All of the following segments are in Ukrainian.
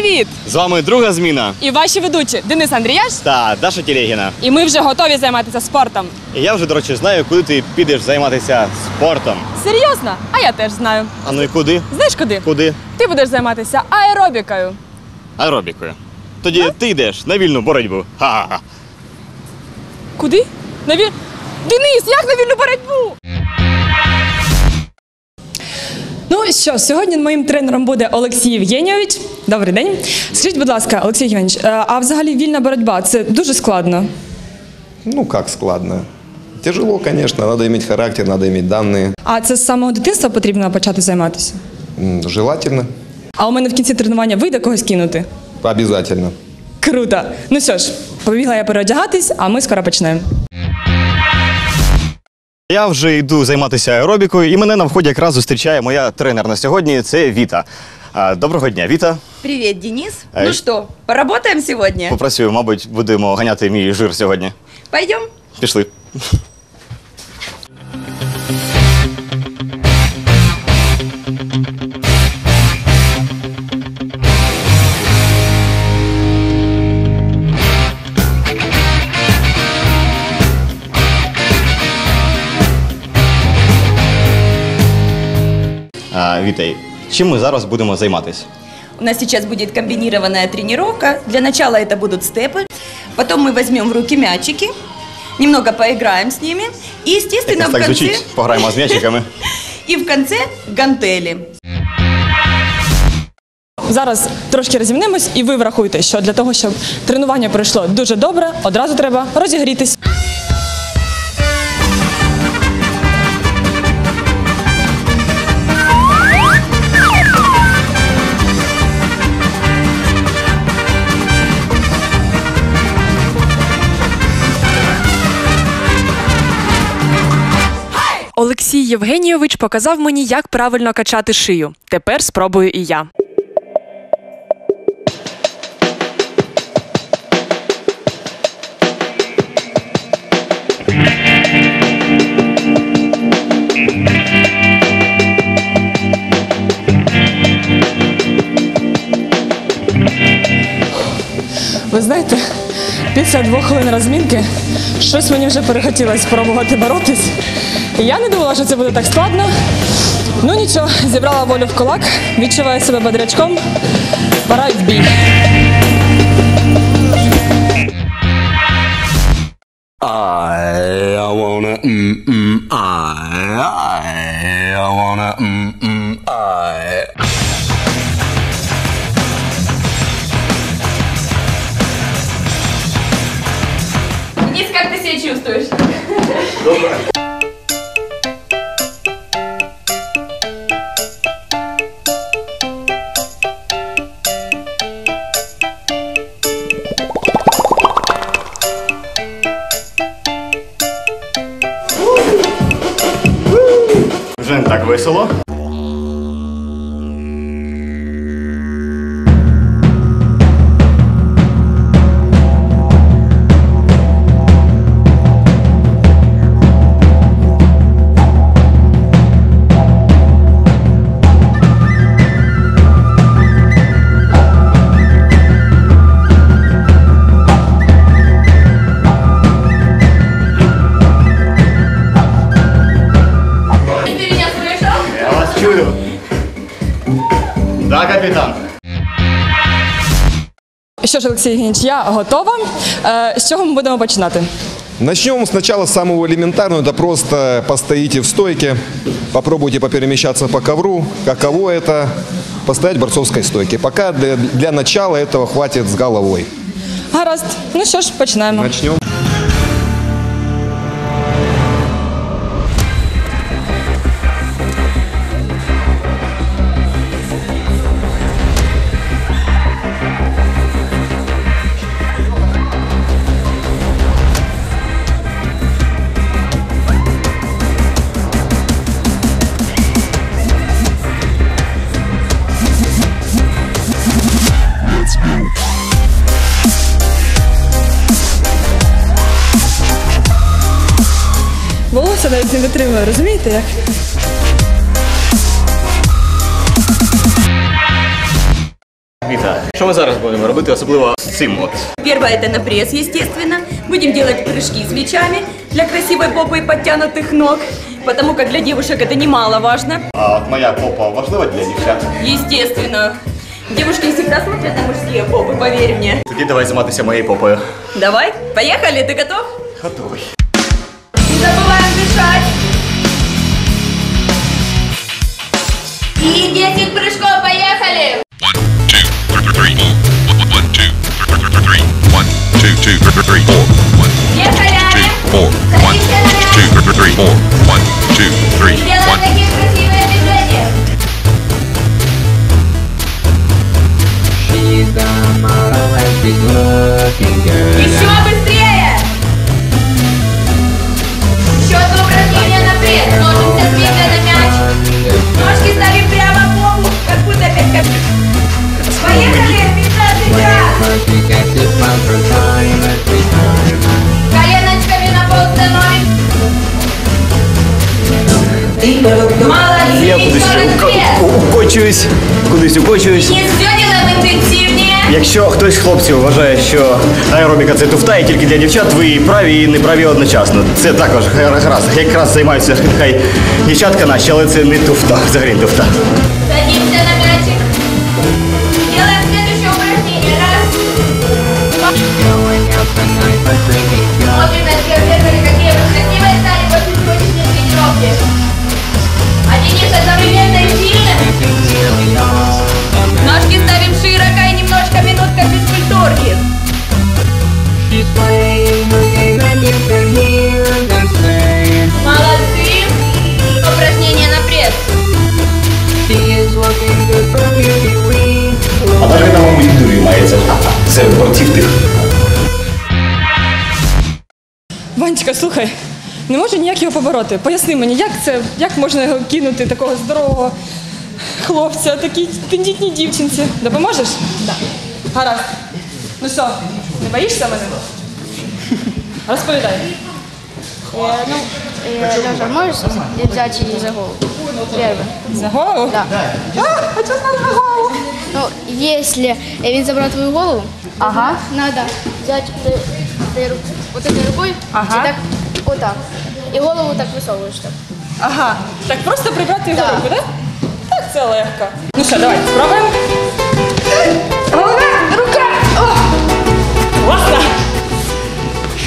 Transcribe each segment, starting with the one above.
Привіт! З вами друга зміна І ваші ведучі Денис Андріяш. та Даша Телегіна. І ми вже готові займатися спортом. І я вже, до речі, знаю, куди ти підеш займатися спортом. Серйозно? А я теж знаю. А ну і куди? Знаєш куди? Куди? Ти будеш займатися аеробікою. Аеробікою. Тоді ти йдеш на вільну боротьбу. Ха-ха-ха. Куди? На віль... Денис, як на вільну боротьбу? Ну що, сьогодні моїм тренером буде Олексій Євгенійович. Добрий день. Скажіть, будь ласка, Олексій Євгенійович, е, а взагалі вільна боротьба це дуже складно. Ну, как складно. Тяжело, конечно, надо иметь характер, надо иметь данные. А це з самого дитинства потрібно почати займатися. М, Желательно, А у мене в кінці тренування вийде когось кинути. обязательно. Круто. Ну що ж, побігла я переодягатись, а ми скоро почнемо. Я вже йду займатися аеробікою, і мене на вході якраз зустрічає моя тренер на сьогодні. Це Віта. А, Доброго дня, Віта. Привет, Денис. Эй. Ну что, поработаем сегодня? Попрацюю, мабуть, будемо ганяти мій жир сьогодні. Пойдем? Пішли. А, Вітай, чим ми зараз будемо займатися? У нас сейчас будет комбинированная тренировка. Для начала это будут степы. Потом мы возьмем в руки мячики, немного поиграем с ними. И, естественно, Якось в так конце... звучить, пограємо з м'ячиками. И в конце гантели. Зараз трошки розімнемось, і ви врахуйте, що для того, щоб тренування пройшло дуже добре, одразу треба розігрітись. Євгенійович показав мені, як правильно качати шию. Тепер спробую і я. Ви знаєте, після двох хвилин розмінки щось мені вже перехотілося спробувати боротись. І я не думала, що це буде так складно. Ну нічого, зібрала волю в кулак, відчуваю себе бодрячком. Пора в бій. I, wanna mm mm I, I, wanna mm mm I. Денис, как ты себя чувствуешь? Вже не Що ж, Олексій Євгенійович, я готова. Е, З чого ми будемо починати? Начнем сначала с самого элементарного. Это просто постоите в стойке, попробуйте поперемещаться по ковру. Каково это постоять в борцовской стойке. Пока для, для начала этого хватит с головой. Гаразд. Ну що ж, починаємо. Начнем. Волосся навіть не витримує, розумієте як? Віта, Що ми зараз будемо робити, особливо з цим от? Первое это на пресс, естественно. Будем делать прыжки с плечами для красивой попы и подтянутых ног. Потому как для девушек это немаловажно. А от моя попа важлива для дівчат. Естественно. Девушки всегда смотрят на мужские попы, поверь мне. Тоді давай займатися моєю попою. Давай, поехали, ты готов? Готовий. Не забываем дышать. И 10 прыжков, поехали! One, two, three, four. One, two, three, four. One, two, two, three, four. Укочуюсь, кудись укочуюсь. Якщо хтось з хлопців вважає, що аеробіка це туфта і тільки для дівчат, ви і праві і неправі одночасно. Це також якраз, якраз займаються хай дівчатка наші, але це не туфта, взагалі не туфта. Садимся на мячик. Делаем следующее упражнение. Раз. Смотрим на зеркале, какие вы красивые стали после сегодняшней тренировки. А Денис одновременно и сильно. Ножки ставим широко и немножко минутка физкультурки. Молодцы. Упражнение на пресс. А далі там, мабуть, дурі мається. Це против тих. Ванечка, слухай, не можу ніяк його побороти. Поясни мені, як це, як можна його кинути, такого здорового хлопця, такій тендітній дівчинці. Допоможеш? Так. Гаразд. Ну що, не боїшся мене? Розповідай. Э, ну, э, Лёша, можешь взять и за голову? Первый. За голову? Да. А, а чого знати за голову? Ну, если він забрав твою голову, Ага. надо взять ты, ты, ру- вот этой рукой, Ага. и так, вот так. И голову так высовываешь так. Ага. Так просто прибрати його Да. руку, так? Так це легко. Ну що, давай, спробуємо. Голова, рука! О! Класно!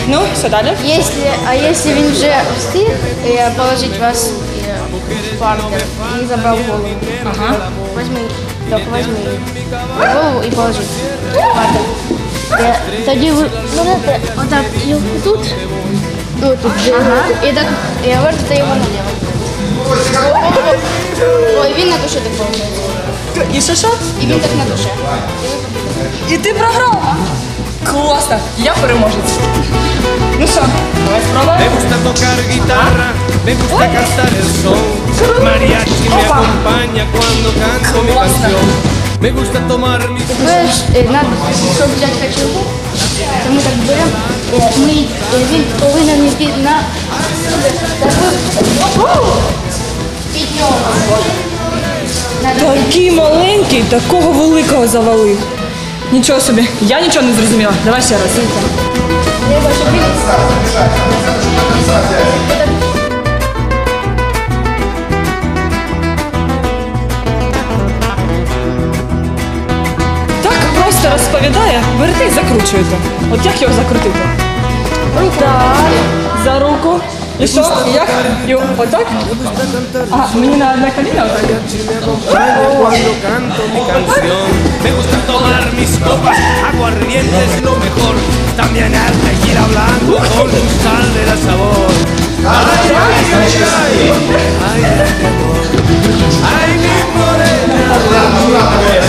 Ну, що далі? Если, а если він вже встиг э, положить вас э, в партер и забрал голову, Ага. возьми, только возьми голову и положи в партер. Э, Тоді ви берете отак його тут, ну тут же, і так і вертите його наліво. Ой, він на душі так виходить. І що що? І він так на душі. І ти програв! Класно! Я переможець. Ну що, давай спробуємо. me gusta cantar el son. Mariachi me acompaña cuando canto mi canción. Me gusta tomar mis Ви ж е, надо, щоб взяти качурку, то ми так беремо, е, ми, е, він повинен йти на. Такий маленький, такого великого завалив. Нічого собі, я нічого не зрозуміла. Давай ще раз. треба, щоб він Так просто розповідає, берете і закручуєте. От як його закрутити? Руку. Так, за руку. І що? І як? І отак? А, мені на одне коліно отак? acompaña cuando canto mi canción. Me gusta tomar mis copas, aguardiente es lo mejor. También arte y ir hablando con un sal de la sabor. Ay, ay, ay, ay, ay, ay, mi amor. Ay, mi morena.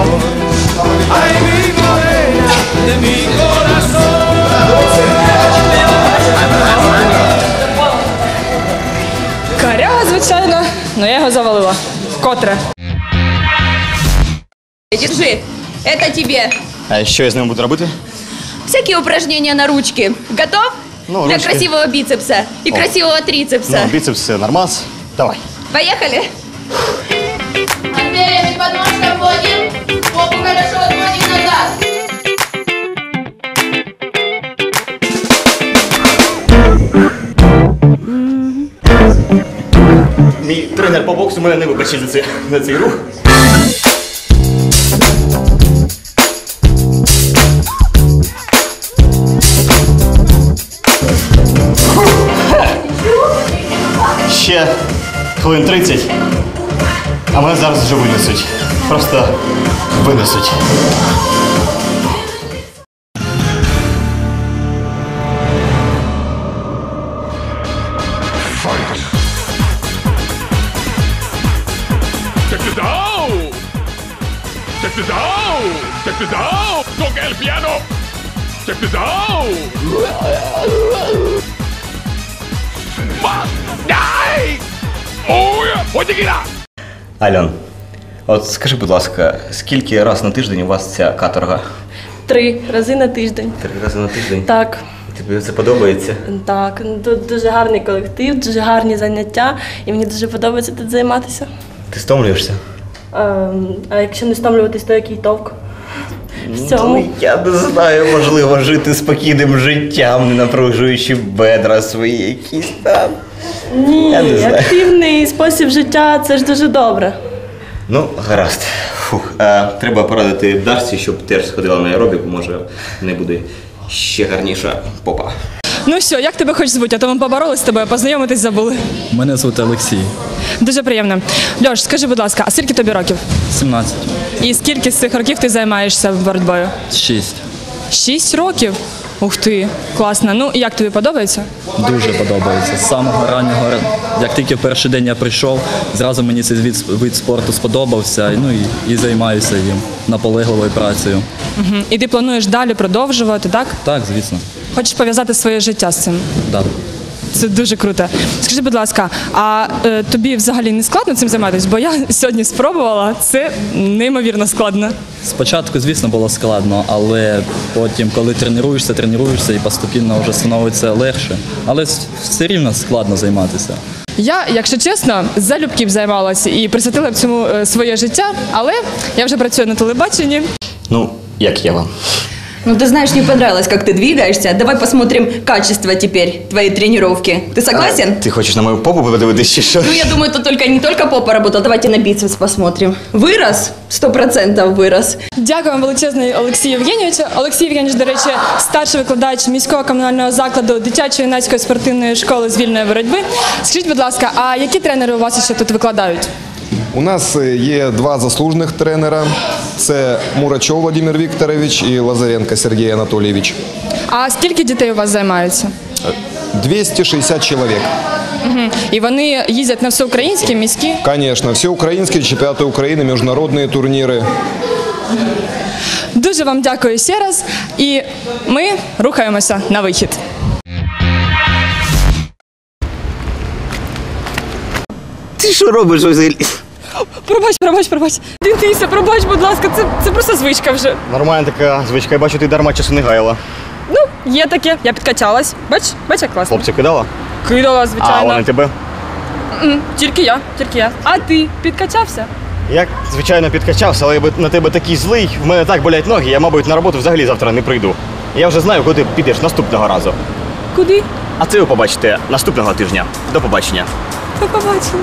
Amor. Ay, mi morena de mi corazón. Каряга, звичайно, але я його завалила. Вкотре. Держи. Это тебе. А що я з ним буду робити? Всякие упражнения на ручки. Готов? Ну, Для ручки. красивого бицепса и красивого трицепса. Ну, біцепс це нормас. Давай. Поехали. перьями тренер по боксу мене не вибачить за, за цей рух. Ще хвилин 30, а мене зараз вже винесуть. Просто винесуть. Out! Альон, от скажи, будь ласка, скільки раз на тиждень у вас ця каторга? Три рази на тиждень. Три рази на тиждень? Так, Тобі це подобається? так. Тут дуже гарний колектив, дуже гарні заняття, і мені дуже подобається тут займатися. Ти стомлюєшся? Ем, а якщо не стомлюватись, то який товк? В цьому. Ну, я не знаю, можливо, жити спокійним життям, не напружуючи бедра свої якісь там. Ні, я не знаю. активний спосіб життя це ж дуже добре. Ну, гаразд. Фух. А, треба порадити Дарсі, щоб теж сходила на аеробіку, може, не буде ще гарніша попа. Ну що, як тебе хоч звуть? А то ми поборолись з тобою, познайомитись забули. Мене звуть Олексій, Дуже приємно. Льош, скажи, будь ласка, а скільки тобі років? 17, І скільки з цих років ти займаєшся боротьбою? 6. Шість років. Ух ти, класно. Ну як тобі подобається? Дуже подобається. З самого раннього, як тільки в перший день я прийшов, зразу мені цей вид, вид спорту сподобався, ну і, і займаюся їм наполегливою працею. Угу. І ти плануєш далі продовжувати, так? Так, звісно. Хочеш пов'язати своє життя з цим? Да. Це дуже круто. Скажи, будь ласка, а е, тобі взагалі не складно цим займатися? Бо я сьогодні спробувала, це неймовірно складно. Спочатку, звісно, було складно, але потім, коли тренуєшся, тренуєшся і поступінно вже становиться легше. Але все рівно складно займатися. Я, якщо чесно, залюбки б займалася і присвятила б цьому е, своє життя, але я вже працюю на телебаченні. Ну, як я вам? Ну, ты знаешь, не понравилось, как ты двигаешься. Давай посмотрим качество теперь твоей тренировки. Ты согласен? Ти хочеш на мою попу подивитися, чи що? Ну, я думаю, тут только не только попа работала. Давайте на бицепс посмотрим. Вырос? Сто процентов вырос. Дякую вам величезне Олексію Євгенійовичу. Олексій Євгенійович, до речі, старший викладач міського комунального закладу дитячої юнацької спортивної школи з вільної боротьби. Скажіть, будь ласка, а які тренери у вас ще тут викладають? У нас е, є два заслужених тренера. Це Мурачов Владимир Вікторович і Лазаренко Сергій Анатолійович. А скільки дітей у вас займаються? 260 человек. Мгм. І вони їздять на всеукраїнські міські. Конечно, все украинские чемпионаты Украины, международные турниры. Дуже вам дякую ще раз. І ми рухаємося на вихід. Ти що робиш взагалі? Пробач, пробач, пробач. Дивіться, пробач, будь ласка, це, це просто звичка вже. Нормальна така звичка, я бачу, ти дарма часу не гаяла. Ну, є таке. Я підкачалась. Бач, бач, як класно. Хлопці кидала? Кидала, звичайно. А вони тебе? М, Тільки я, тільки я. А ти підкачався? Я, звичайно, підкачався, але я на тебе такий злий, в мене так болять ноги, я, мабуть, на роботу взагалі завтра не прийду. Я вже знаю, куди підеш наступного разу. Куди? А це ви побачите наступного тижня. До побачення. До побачення.